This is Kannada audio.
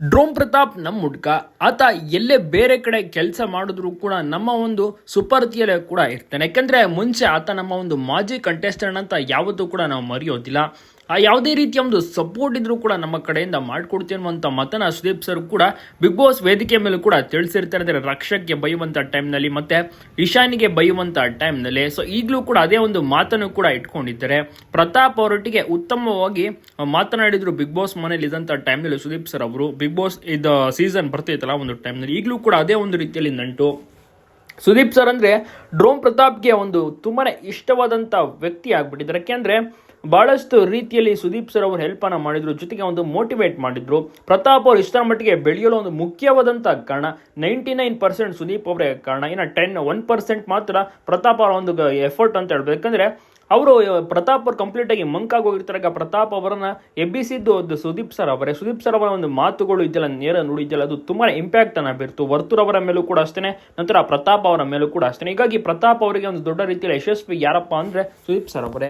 ಡ್ರೋಮ್ ಪ್ರತಾಪ್ ನಮ್ಮ ಹುಡ್ಕ ಆತ ಎಲ್ಲೇ ಬೇರೆ ಕಡೆ ಕೆಲಸ ಮಾಡಿದ್ರು ಕೂಡ ನಮ್ಮ ಒಂದು ಸುಪರ್ತಿಯಲ್ಲೇ ಕೂಡ ಇರ್ತಾನೆ. ಯಾಕಂದ್ರೆ ಮುಂಚೆ ಆತ ನಮ್ಮ ಒಂದು ಮಾಜಿ ಕಂಟೆಸ್ಟೆಂಟ್ ಅಂತ ಯಾವತ್ತೂ ಕೂಡ ನಾವು ಮರೆಯೋದಿಲ್ಲ. ಆ ಯಾವುದೇ ರೀತಿಯ ಒಂದು ಸಪೋರ್ಟ್ ಇದ್ರೂ ಕೂಡ ನಮ್ಮ ಕಡೆಯಿಂದ ಮಾಡ್ಕೊಡ್ತೀನಿ ಅನ್ನುವಂಥ ಮತನ ಸುದೀಪ್ ಸರ್ ಕೂಡ ಬಿಗ್ ಬಾಸ್ ವೇದಿಕೆ ಮೇಲೆ ಕೂಡ ತಿಳಿಸಿರ್ತಾರೆ ಅಂದರೆ ರಕ್ಷಕ್ಗೆ ಬೈಯುವಂಥ ಟೈಮ್ನಲ್ಲಿ ಮತ್ತೆ ಇಶಾನಿಗೆ ಬೈಯುವಂಥ ಟೈಮ್ನಲ್ಲಿ ಸೊ ಈಗಲೂ ಕೂಡ ಅದೇ ಒಂದು ಮಾತನ್ನು ಕೂಡ ಇಟ್ಕೊಂಡಿದ್ದಾರೆ. ಪ್ರತಾಪ್ ಅವರೊಟ್ಟಿಗೆ ಉತ್ತಮವಾಗಿ ಮಾತನಾಡಿದ್ರು ಬಿಗ್ ಬಾಸ್ ಮನೇಲಿ ಇದ್ದಂಥ ಟೈಮ್ನಲ್ಲಿ ಸುದೀಪ್ ಸರ್ ಅವರು. ಬಿಗ್ ಬಾಸ್ ಇದು ಸೀಸನ್ ಬರ್ತೈತಲ್ಲ ಒಂದು ಟೈಮ್ನಲ್ಲಿ ಈಗಲೂ ಕೂಡ ಅದೇ ಒಂದು ರೀತಿಯಲ್ಲಿ ನಂಟು. ಸುದೀಪ್ ಸರ್ ಅಂದರೆ ಡ್ರೋಮ್ ಪ್ರತಾಪ್ಗೆ ಒಂದು ತುಂಬಾ ಇಷ್ಟವಾದಂಥ ವ್ಯಕ್ತಿ ಆಗ್ಬಿಟ್ಟಿದ್ದಾರೆ. ಯಾಕೆಂದರೆ ಭಾಳಷ್ಟು ರೀತಿಯಲ್ಲಿ ಸುದೀಪ್ ಸರ್ ಅವರು ಹೆಲ್ಪನ್ನು ಮಾಡಿದ್ರು, ಜೊತೆಗೆ ಒಂದು ಮೋಟಿವೇಟ್ ಮಾಡಿದ್ರು. ಪ್ರತಾಪ್ ಅವರು ಇಷ್ಟರ ಮಟ್ಟಿಗೆ ಬೆಳೆಯಲು ಒಂದು ಮುಖ್ಯವಾದಂಥ ಕಾರಣ ನೈಂಟಿ ನೈನ್ ಪರ್ಸೆಂಟ್ ಸುದೀಪ್ ಅವರೇ ಕಾರಣ. ಇನ್ನು ಟೆನ್ ಒನ್ ಪರ್ಸೆಂಟ್ ಮಾತ್ರ ಪ್ರತಾಪ್ ಅವರ ಒಂದು ಎಫರ್ಟ್ ಅಂತ ಹೇಳ್ಬೇಕು. ಯಾಕಂದರೆ ಅವರು ಪ್ರತಾಪ್ ಅವ್ರು ಕಂಪ್ಲೀಟ್ ಆಗಿ ಮಂಕಾಗಿ ಹೋಗಿರ್ತಾರೆ ಈಗ ಪ್ರತಾಪ್ ಅವರನ್ನ ಎಬ್ಬಿಸಿದ್ದು ಒಂದು ಸುದೀಪ್ ಸರ್ ಅವರೇ. ಸುದೀಪ್ ಸರ್ ಅವರ ಒಂದು ಮಾತುಗಳು ಇದೆಯಲ್ಲ ನೇರ ನುಡಿ ಇದೆಯಲ್ಲ ಅದು ತುಂಬಾ ಇಂಪ್ಯಾಕ್ಟ್ ಅನ್ನ ಬೀರ್ತು ವರ್ತೂರ್ ಅವರ ಮೇಲೂ ಕೂಡ ಅಷ್ಟೇ ನಂತರ ಪ್ರತಾಪ್ ಅವರ ಮೇಲೂ ಕೂಡ ಅಷ್ಟೇ ಹೀಗಾಗಿ ಪ್ರತಾಪ್ ಅವರಿಗೆ ಒಂದು ದೊಡ್ಡ ರೀತಿಯಲ್ಲಿ ಯಶಸ್ವಿ ಯಾರಪ್ಪ ಅಂದ್ರೆ ಸುದೀಪ್ ಸರ್ ಅವರೇ.